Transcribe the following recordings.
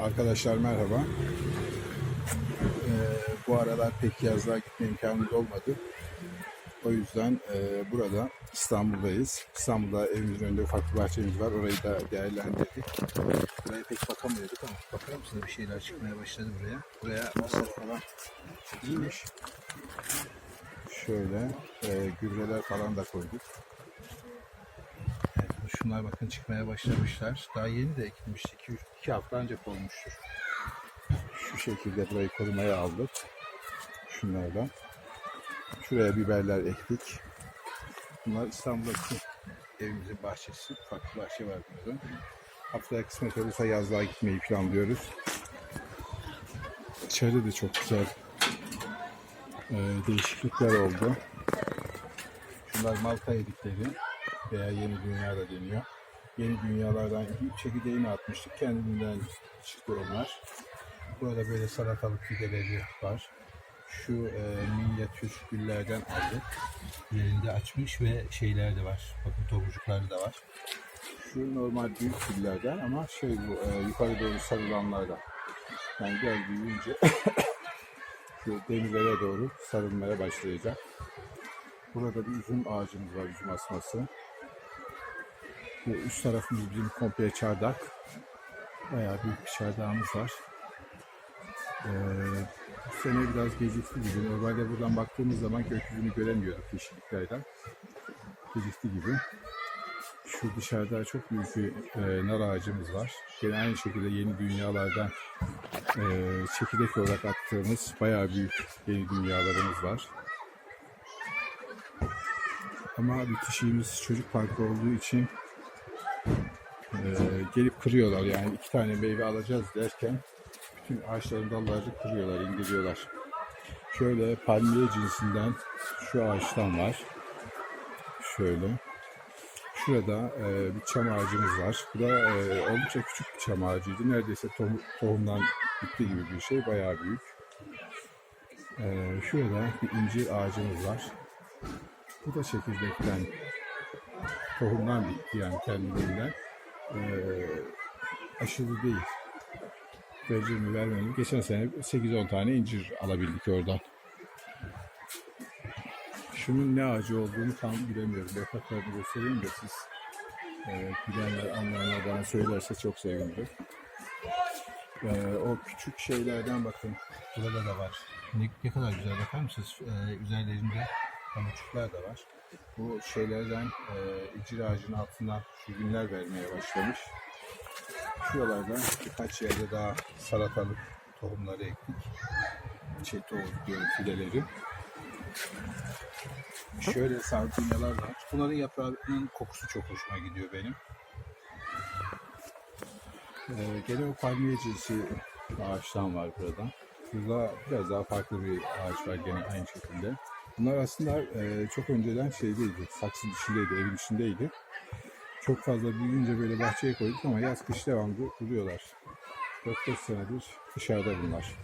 Arkadaşlar merhaba. Ee, bu aralar pek yazlığa gitme imkanımız olmadı. O yüzden e, burada İstanbul'dayız. İstanbul'da evimizin önünde ufak bir bahçemiz var. Orayı da değerlendirdik. Buraya pek bakamıyorduk ama bakar mısınız bir şeyler çıkmaya başladı buraya. Buraya masa falan çıkmış. Şöyle e, gübreler falan da koyduk. Şunlar bakın çıkmaya başlamışlar. Daha yeni de ekilmiş. 2 hafta ancak olmuştur. Şu şekilde burayı korumaya aldık. Şunlardan. Şuraya biberler ektik. Bunlar İstanbul'daki evimizin bahçesi. Farklı bahçe var burada. Haftaya kısmet olursa yazlığa gitmeyi planlıyoruz. İçeride de çok güzel e, değişiklikler oldu. Şunlar Malta yedikleri veya yeni dünya da deniyor. Yeni dünyalardan çekirdeğini atmıştık. Kendinden çıktı onlar. Burada böyle salatalık fideleri var. Şu e, minyatür güllerden aldık. Yerinde açmış ve şeyler de var. Bakın tomurcukları da var. Şu normal büyük güllerden ama şey bu e, yukarı doğru sarılanlardan. Yani gel büyüyünce şu demirlere doğru sarılmaya başlayacak. Burada bir üzüm ağacımız var, üzüm asması. Üst tarafımız bizim komple çardak. Bayağı büyük bir çardağımız var. Ee, sene biraz gecikti gibi. Normalde buradan baktığımız zaman gökyüzünü göremiyorduk yeşilliklerden. Gecikti gibi. Şu dışarıda çok büyük bir e, nar ağacımız var. Yine aynı şekilde yeni dünyalardan e, çekirdek olarak attığımız bayağı büyük yeni dünyalarımız var. Ama bitişiğimiz çocuk parkı olduğu için e, gelip kırıyorlar. Yani iki tane meyve alacağız derken bütün ağaçların dallarını kırıyorlar, indiriyorlar. Şöyle palmiye cinsinden şu ağaçtan var. Şöyle. Şurada e, bir çam ağacımız var. Bu da e, oldukça küçük bir çam ağacıydı. Neredeyse tohum, tohumdan bitti gibi bir şey. Bayağı büyük. E, şurada bir incir ağacımız var. Bu da çekirdekten, tohumdan bitti yani kendiliğinden. E, aşılı değil. Vermedi mi? Geçen sene 8-10 tane incir alabildik oradan. Şunun ne ağacı olduğunu tam bilemiyorum. Yapraklarını göstereyim de siz e, bilenler, anlayanlar bana söylerse çok sevinirim. E, o küçük şeylerden bakın. Burada da var. Ne, ne kadar güzel bakar mısınız? E, üzerlerinde pamukçuklar da var. Bu şeylerden e, incir ağacının altından şu günler vermeye başlamış. Şuralarda birkaç yerde daha salatalık tohumları ektik. Şey tohum diyorum fideleri. Şöyle sardunyalar var. Bunların yaprağının kokusu çok hoşuma gidiyor benim. Ee, gene o palmiye cinsi ağaçtan var burada. Burada biraz daha farklı bir ağaç var gene aynı şekilde. Bunlar aslında e, çok önceden şeydeydi, saksı dışındaydı, evin içindeydi. Çok fazla büyüyünce böyle bahçeye koyduk ama yaz kış devamlı duruyorlar. 4-5 senedir dışarıda bunlar.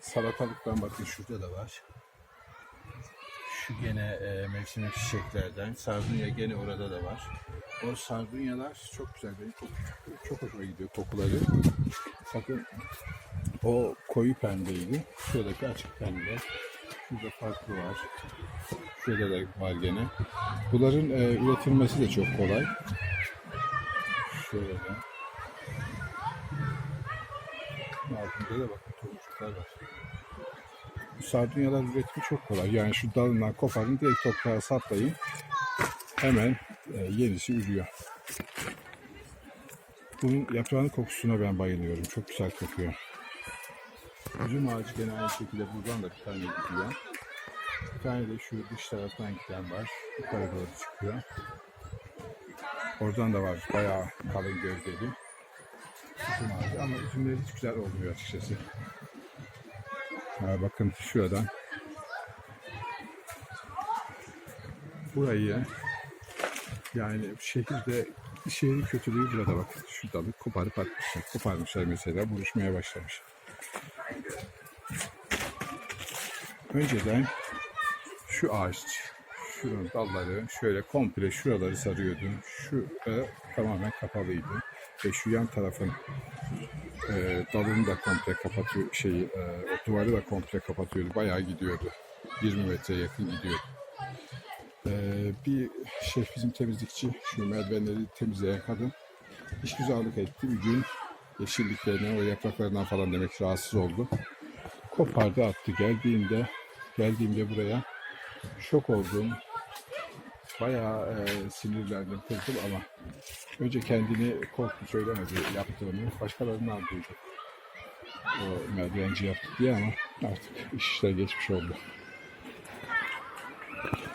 Salatalıktan bakın şurada da var. Şu gene e, mevsimlik çiçeklerden. Sardunya gene orada da var. O sardunyalar çok güzel. Benim çok, çok hoşuma gidiyor kokuları. Bakın o koyu pembeydi. Şuradaki açık pembe. Şurada farklı var. Şurada da var gene. Bunların e, üretilmesi de çok kolay. Şöyle. Altında da bakın tomurcuklar var. Bu sardunyalar üretimi çok kolay. Yani şu dalından koparın direkt toprağa saplayın. Hemen e, yenisi ürüyor. Bunun yaprağının kokusuna ben bayılıyorum. Çok güzel kokuyor. Üzüm ağacı gene aynı şekilde buradan da bir tane gidiyor. Bir tane de şu dış taraftan giden var. Yukarı doğru çıkıyor. Oradan da var. Bayağı kalın gövdeli. Üzüm ağacı ama üzümleri hiç güzel olmuyor açıkçası. Ha, bakın şuradan. Burayı yani şehirde şehrin kötülüğü burada bakın. Şu dalı koparıp atmışlar. Koparmışlar mesela. Buruşmaya başlamış. Önceden şu ağaç, şunun dalları şöyle komple şuraları sarıyordu. Şu tamamen kapalıydı. Ve şu yan tarafın e, dalını da komple kapatıyor, şeyi, e, o duvarı da komple kapatıyordu. Bayağı gidiyordu. 20 metre yakın gidiyordu. E, bir şey bizim temizlikçi, şu merdivenleri temizleyen kadın iş güzellik etti. Bir gün yeşilliklerine, o yapraklarından falan demek rahatsız oldu. Kopardı attı. Geldiğimde, geldiğimde buraya şok oldum. Bayağı e, sinirlendim, kızdım ama önce kendini korktu söylemedi yaptığını. Başkalarından duydum. O merdivenci yaptı diye ama artık iş işler geçmiş oldu.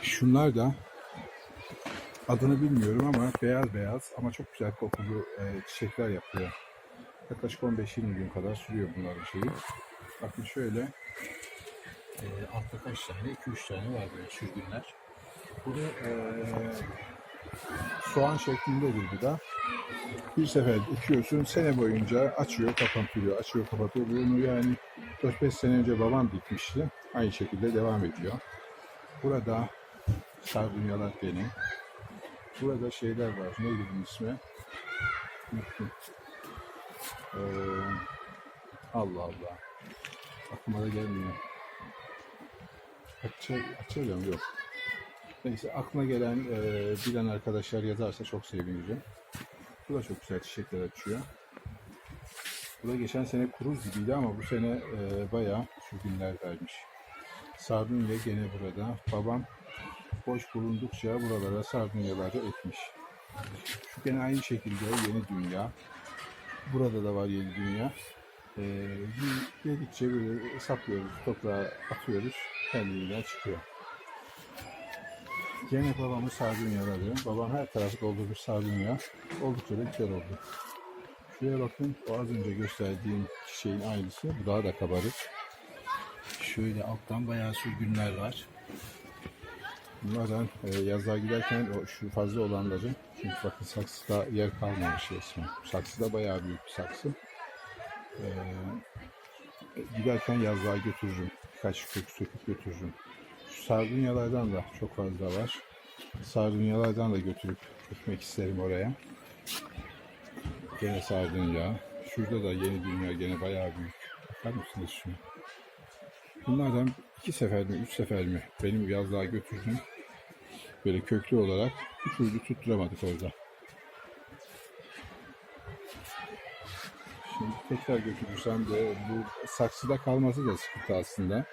Şunlar da adını bilmiyorum ama beyaz beyaz ama çok güzel kokulu e, çiçekler yapıyor. Yaklaşık 15-20 gün kadar sürüyor bunların şeyi. Bakın şöyle e, altta kaç tane? 2-3 tane var böyle sürgünler. Bunu e, soğan şeklindedir bu da. Bir sefer dikiyorsun sene boyunca açıyor kapatıyor, açıyor kapatıyor. Bunu yani 4-5 sene önce babam dikmişti. Aynı şekilde devam ediyor. Burada sardunyalar benim. Burada şeyler var. Neydi bunun ismi? Ee, Allah Allah. Aklıma da gelmiyor. Açıyorum yok. Neyse aklına gelen e, bilen arkadaşlar yazarsa çok sevinirim. Bu da çok güzel çiçekler açıyor. Bu da geçen sene kuruz gibiydi ama bu sene e, bayağı sürgünler vermiş. Sardunya gene burada. Babam boş bulundukça buralara sardunyaları ekmiş. Şu gene aynı şekilde yeni dünya. Burada da var yeni dünya. Ee, yedikçe böyle saplıyoruz, toprağa atıyoruz, kendiliğinden çıkıyor. Gene babamın sardunyaları. Babam her tarafı doldurmuş sardunya. Oldukça da güzel oldu. Şuraya bakın, o az önce gösterdiğim çiçeğin aynısı. Bu daha da kabarık. Şöyle alttan bayağı sürgünler var. Bunlardan e, yazlığa giderken o şu fazla olanları çünkü bakın saksıda yer kalmamış resmen. Saksıda bayağı büyük bir saksı. E, giderken yazlığa götürürüm. Birkaç kök söküp götürürüm. Şu sardunyalardan da çok fazla var. Sardunyalardan da götürüp gitmek isterim oraya. Gene sardunya. Şurada da yeni dünya gene bayağı büyük. Bakar mısınız şuna? Bunlardan iki sefer mi, üç sefer mi benim yazlığa götürdüm. Böyle köklü olarak bir türlü tutturamadık orada. Şimdi tekrar götürürsem de bu saksıda kalması da sıkıntı aslında.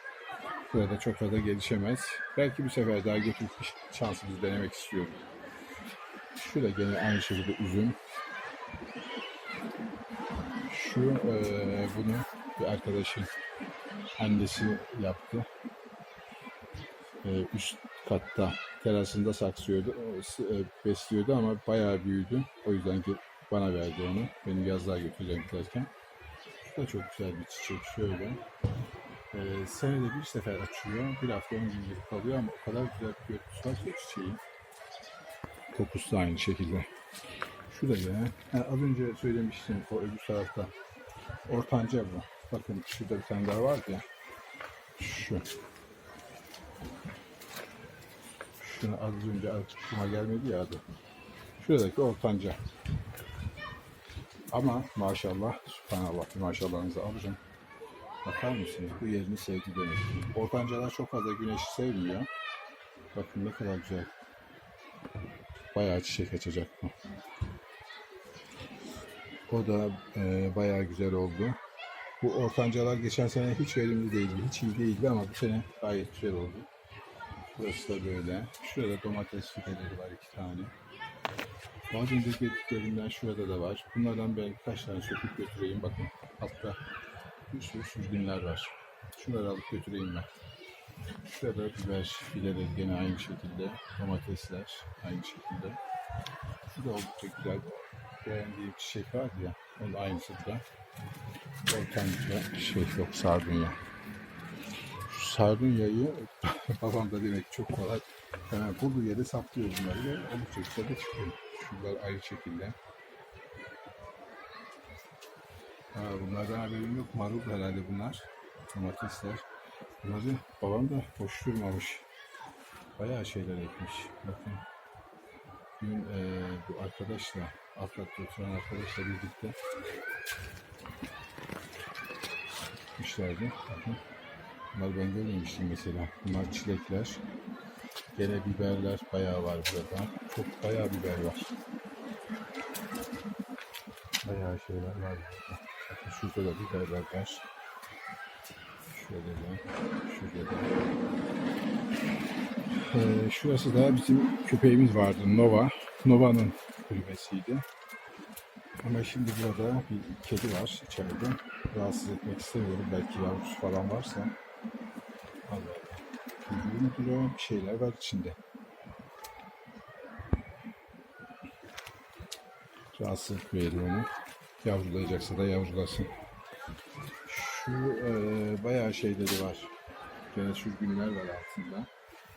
Burada çok fazla gelişemez. Belki bir sefer daha götürüp şansımızı denemek istiyorum. Şu da gene aynı şekilde üzüm. Şu eee, bunu bir arkadaşın annesi yaptı. Ee, üst katta terasında saksıyordu, e, besliyordu ama bayağı büyüdü. O yüzden ki bana verdi onu. Benim yazlığa götüreceğim derken. Şu da çok güzel bir çiçek şöyle. Ee, senede bir sefer açıyor. Bir hafta on gün gibi kalıyor ama o kadar güzel bir görüntüsü var ki çiçeğin. Kokusu da aynı şekilde. Şu da yine. Ha, az önce söylemiştim o öbür tarafta. Ortanca bu. Bakın şurada bir tane daha vardı ya. Şu. Şunu az önce aklıma gelmedi ya adı. Şuradaki ortanca. Ama maşallah, subhanallah maşallahınızı alacağım. Bakar mısınız? Bu yerini sevdi demek. Ortancalar çok fazla güneşi sevmiyor. Bakın ne kadar güzel. Bayağı çiçek açacak bu. O da e, bayağı güzel oldu. Bu ortancalar geçen sene hiç verimli değildi, hiç iyi değildi ama bu sene gayet güzel oldu. Burası da böyle. Şurada domates fideleri var iki tane. Az önce dediklerimden şurada da var. Bunlardan ben birkaç tane söküp götüreyim. Bakın altta bir sürü sürgünler var. Şunları alıp götüreyim ben. Şurada biber fideleri gene aynı şekilde. Domatesler aynı şekilde. Şu da oldukça güzel. Beğendiğim çiçek vardı ya. Onun aynısı da. Ortanca şey yok sardunya. Sardunyayı babam da demek çok kolay. Hemen bulduğu yere saplıyor bunları ve oldukça güzel de çıkıyor. Şunlar aynı şekilde. Ha, bunlardan haberim yok. Marul herhalde bunlar. Domatesler. Bunları babam da boş durmamış. Bayağı şeyler ekmiş. Bakın. Dün eee, bu arkadaşla, alt oturan arkadaşla birlikte dikmişlerdi. Bakın. Bunları ben görmemiştim mesela. Bunlar çilekler. Gene biberler bayağı var burada. Çok bayağı biber var. Bayağı şeyler var burada. Bakın şurada da biberler var. Şöyle de, şurada da. Ee, şurası da bizim köpeğimiz vardı Nova. Nova'nın kulübesiydi. Ama şimdi burada bir kedi var içeride. Rahatsız etmek istemiyorum. Belki yavrusu falan varsa. Allah Allah. Bir şeyler var içinde. Rahatsız etmeyelim onu. Yavrulayacaksa da yavrulasın. Şu e, bayağı şeyleri var. Gene sürgünler var altında.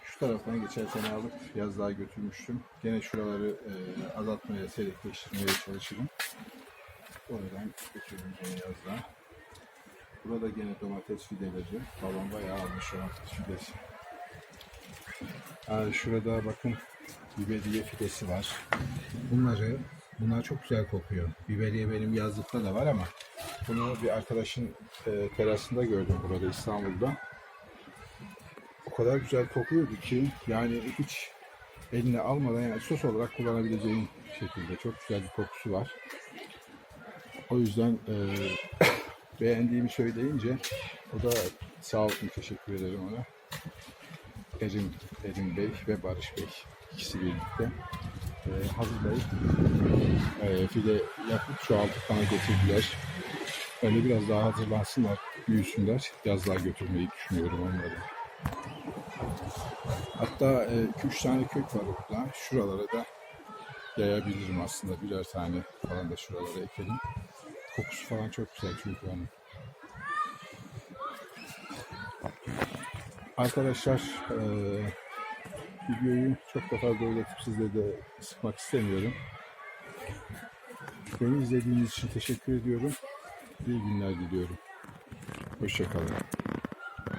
Şu taraftan geçerken alıp yazlığa götürmüştüm. Gene şuraları e, azaltmaya, seyrekleştirmeye çalışırım. Oradan götürürüm gene yazlığa. Burada gene domates fideleri. Babam bayağı almış domates fidesi. Ha, şurada bakın biberiye fidesi var. Bunları bunlar çok güzel kokuyor. Biberiye benim yazlıkta da var ama bunu bir arkadaşın e, terasında gördüm burada İstanbul'da. O kadar güzel kokuyordu ki yani hiç eline almadan yani sos olarak kullanabileceğin şekilde çok güzel bir kokusu var. O yüzden e, beğendiğimi söyleyince o da sağ olsun teşekkür ederim ona. Erin, Erin Bey ve Barış Bey ikisi birlikte e, hazırlayıp e, fide yapıp çoğaltıp bana getirdiler. Ben de biraz daha hazırlansınlar, büyüsünler. Yazlığa götürmeyi düşünüyorum onları. Hatta 2-3 tane kök var orada. Şuralara da yayabilirim aslında. Birer tane falan da şuralara ekelim. Kokusu falan çok güzel çünkü onun. Arkadaşlar eee, videoyu çok da fazla uzatıp sizle de sıkmak istemiyorum. Beni izlediğiniz için teşekkür ediyorum. İyi günler diliyorum. Hoşçakalın.